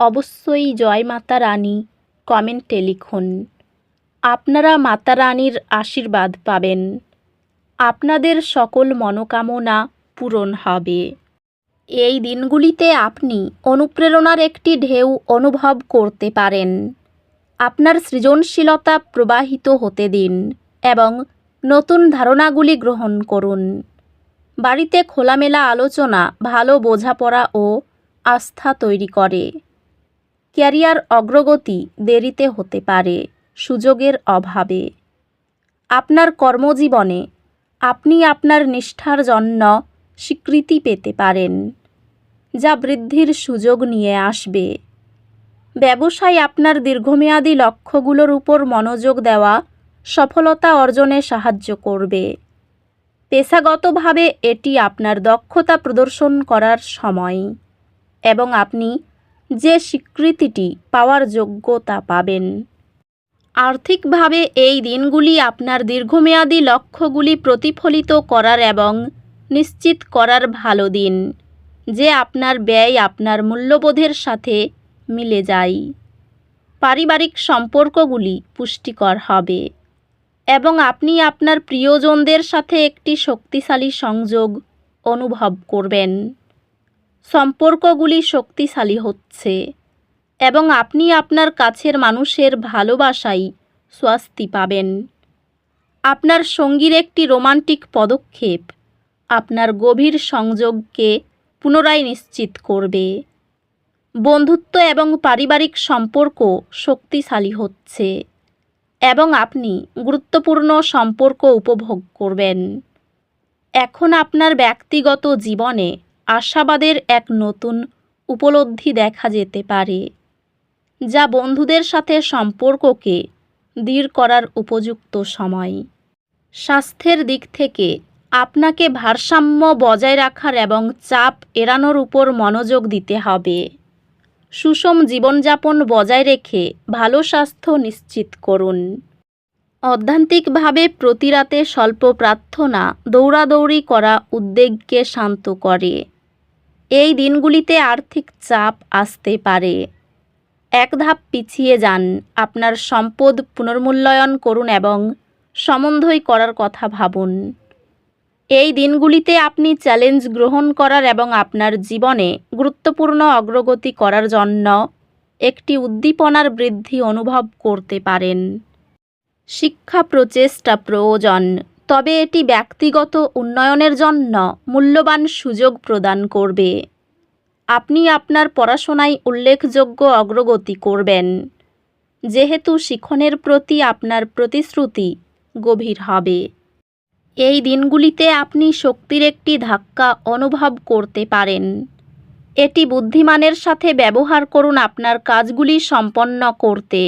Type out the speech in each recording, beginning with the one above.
অবশ্যই জয় মাতা রানী, কমেন্টে লিখুন। আপনারা মাতা রানীর আশীর্বাদ পাবেন। আপনাদের সকল মনোকামনা পূরণ হবে। এই দিনগুলিতে আপনি অনুপ্রেরণার একটি ঢেউ অনুভব করতে পারেন। আপনার সৃজনশীলতা প্রবাহিত হতে দিন এবং নতুন ধারণাগুলি গ্রহণ করুন। বাড়িতে খোলামেলা আলোচনা, ভালো বোঝাপড়া ও আস্থা তৈরি করে। ক্যারিয়ার অগ্রগতি দেরিতে হতে পারে, সুযোগের অভাবে। আপনার কর্মজীবনে আপনি আপনার নিষ্ঠার জন্য স্বীকৃতি পেতে পারেন, যা বৃদ্ধির সুযোগ নিয়ে আসবে। ব্যবসায় আপনার দীর্ঘমেয়াদী লক্ষ্যগুলোর উপর মনোযোগ দেওয়া সফলতা অর্জনে সাহায্য করবে। পেশাগতভাবে এটি আপনার দক্ষতা প্রদর্শন করার সময় এবং আপনি যে স্বীকৃতিটি পাওয়ার যোগ্যতা পাবেন। আর্থিকভাবে এই দিনগুলি আপনার দীর্ঘমেয়াদী লক্ষ্যগুলি প্রতিফলিত করার এবং নিশ্চিত করার ভালো দিন, যে আপনার ব্যয় আপনার মূল্যবোধের সাথে মিলে যায়। পারিবারিক সম্পর্কগুলি পুষ্টিকর হবে এবং আপনি আপনার প্রিয়জনদের সাথে একটি শক্তিশালী সংযোগ অনুভব করবেন। সম্পর্কগুলি শক্তিশালী হচ্ছে এবং আপনি আপনার কাছের মানুষের ভালোবাসাই স্বস্তি পাবেন। আপনার সঙ্গীর একটি রোমান্টিক পদক্ষেপ আপনার গভীর সংযোগকে পুনরায় নিশ্চিত করবে। বন্ধুত্ব এবং পারিবারিক সম্পর্ক শক্তিশালী হচ্ছে এবং আপনি গুরুত্বপূর্ণ সম্পর্ক উপভোগ করবেন। এখন আপনার ব্যক্তিগত জীবনে আশাবাদের এক নতুন উপলব্ধি দেখা যেতে পারে, যা বন্ধুদের সাথে সম্পর্ককে দৃঢ় করার উপযুক্ত সময়। স্বাস্থ্যের দিক থেকে আপনাকে ভারসাম্য বজায় রাখার এবং চাপ এড়ানোর উপর মনোযোগ দিতে হবে। সুষম জীবনযাপন বজায় রেখে ভালো স্বাস্থ্য নিশ্চিত করুন। অধ্যান্তিকভাবে প্রতিরাতে স্বল্প প্রার্থনা, দৌড়াদৌড়ি করা উদ্বেগকে শান্ত করে। এই দিনগুলিতে আর্থিক চাপ আসতে পারে। এক ধাপ পিছিয়ে যান, আপনার সম্পদ পুনর্মূল্যায়ন করুন এবং সমন্বয় করার কথা ভাবুন। এই দিনগুলিতে আপনি চ্যালেঞ্জ গ্রহণ করার এবং আপনার জীবনে গুরুত্বপূর্ণ অগ্রগতি করার জন্য একটি উদ্দীপনার বৃদ্ধি অনুভব করতে পারেন। শিক্ষা প্রচেষ্টা প্রয়োজন। তবে এটি ব্যক্তিগত উন্নয়নের জন্য মূল্যবান সুযোগ প্রদান করবে। আপনি আপনার পড়াশোনায় উল্লেখযোগ্য অগ্রগতি করবেন। যেহেতু শিখনের প্রতি আপনার প্রতিশ্রুতি গভীর হবে। এই দিনগুলিতে আপনি শক্তির একটি ধাক্কা অনুভব করতে পারেন। এটি বুদ্ধিমানের সাথে ব্যবহার করুন আপনার কাজগুলি সম্পন্ন করতে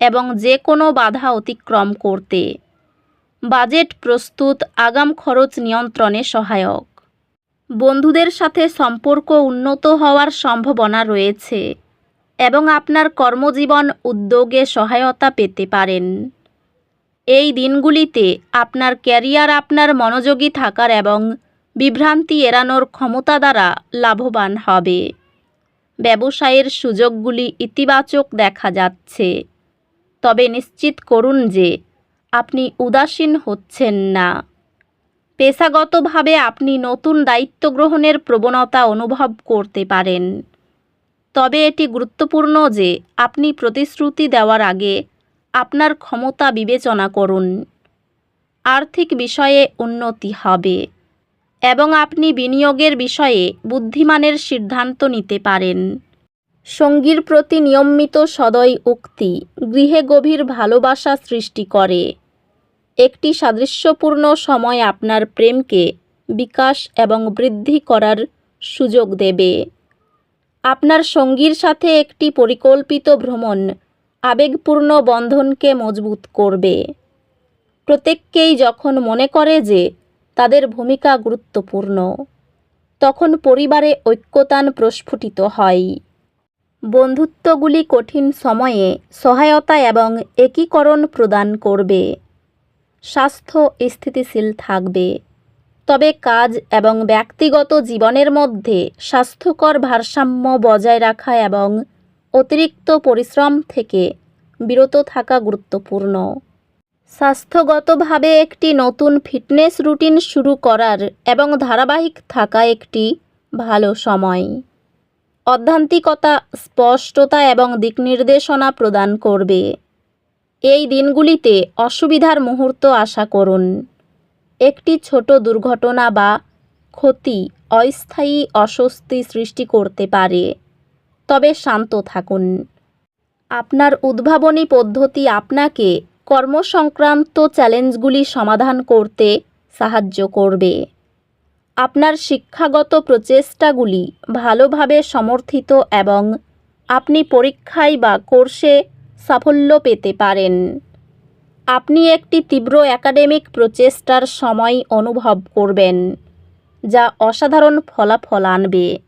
এবং যে কোনো বাধা অতিক্রম করতে। বাজেট প্রস্তুত, আগাম খরচ নিয়ন্ত্রণে সহায়ক। বন্ধুদের সাথে সম্পর্ক উন্নত হওয়ার সম্ভাবনা রয়েছে এবং আপনার কর্মজীবন উদ্যোগে সহায়তা পেতে পারেন। এই দিনগুলিতে আপনার ক্যারিয়ার আপনার মনোযোগী থাকার এবং বিভ্রান্তি এড়ানোর ক্ষমতা দ্বারা লাভবান হবে। ব্যবসায়ের সুযোগগুলি ইতিবাচক দেখা যাচ্ছে। তবে নিশ্চিত করুন যে আপনি উদাসীন হচ্ছেন না। পেশাগতভাবে আপনি নতুন দায়িত্ব গ্রহণের প্রবণতা অনুভব করতে পারেন। তবে এটি গুরুত্বপূর্ণ যে আপনি প্রতিশ্রুতি দেওয়ার আগে আপনার ক্ষমতা বিবেচনা করুন। আর্থিক বিষয়ে উন্নতি হবে এবং আপনি বিনিয়োগের বিষয়ে বুদ্ধিমানের সিদ্ধান্ত নিতে পারেন। সঙ্গীর প্রতি নিয়মিত সদয় উক্তি গৃহে গভীর ভালোবাসা সৃষ্টি করে। একটি সাদৃশ্যপূর্ণ সময় আপনার প্রেমকে বিকাশ এবং বৃদ্ধি করার সুযোগ দেবে। আপনার সঙ্গীর সাথে একটি পরিকল্পিত ভ্রমণ আবেগপূর্ণ বন্ধনকে মজবুত করবে। প্রত্যেককেই যখন মনে করে যে তাদের ভূমিকা গুরুত্বপূর্ণ, তখন পরিবারে ঐক্যতান প্রস্ফুটিত হয়। বন্ধুত্বগুলি কঠিন সময়ে সহায়তা এবং একীকরণ প্রদান করবে। স্বাস্থ্য স্থিতিশীল থাকবে। তবে কাজ এবং ব্যক্তিগত জীবনের মধ্যে স্বাস্থ্যকর ভারসাম্য বজায় রাখা এবং অতিরিক্ত পরিশ্রম থেকে বিরত থাকা গুরুত্বপূর্ণ। স্বাস্থ্যগতভাবে একটি নতুন ফিটনেস রুটিন শুরু করার এবং ধারাবাহিক থাকা একটি ভালো সময়। অধ্যান্তিকতা, স্পষ্টতা এবং দিকনির্দেশনা প্রদান করবে। এই দিনগুলিতে অসুবিধার মুহূর্ত আশা করুন। একটি ছোট দুর্ঘটনা বা ক্ষতি অস্থায়ী অস্বস্তি সৃষ্টি করতে পারে। তবে শান্ত থাকুন। আপনার উদ্ভাবনী পদ্ধতি আপনাকে কর্মসংক্রান্ত চ্যালেঞ্জগুলি সমাধান করতে সাহায্য করবে। আপনার শিক্ষাগত প্রচেষ্টাগুলি ভালোভাবে সমর্থিত এবং আপনি পরীক্ষায় বা কোর্সে সাফল্য পেতে পারেন। আপনি একটি তীব্র একাডেমিক প্রচেষ্টার সময় অনুভব করবেন, যা অসাধারণ ফলাফল আনবে।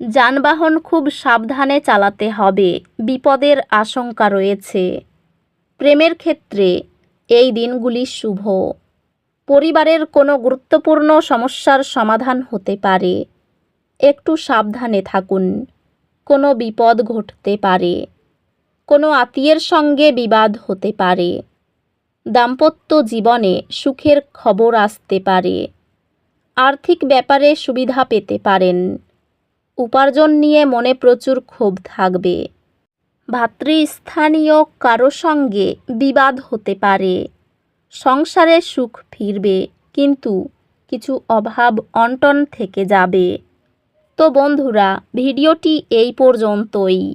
যানবাহন খুব সাবধানে চালাতে হবে, বিপদের আশঙ্কা রয়েছে। প্রেমের ক্ষেত্রে এই দিনগুলি শুভ। পরিবারের কোনো গুরুত্বপূর্ণ সমস্যার সমাধান হতে পারে। একটু সাবধানে থাকুন, কোনো বিপদ ঘটতে পারে। কোনো আত্মীয়ের সঙ্গে বিবাদ হতে পারে। দাম্পত্য জীবনে সুখের খবর আসতে পারে। আর্থিক ব্যাপারে সুবিধা পেতে পারেন। উপার্জন নিয়ে মনে প্রচুর ক্ষোভ থাকবে। ভাতৃস্থানীয় কারও সঙ্গে বিবাদ হতে পারে। সংসারে সুখ ফিরবে, কিন্তু কিছু অভাব অনটন থেকে যাবে। তো বন্ধুরা, ভিডিওটি এই পর্যন্তই।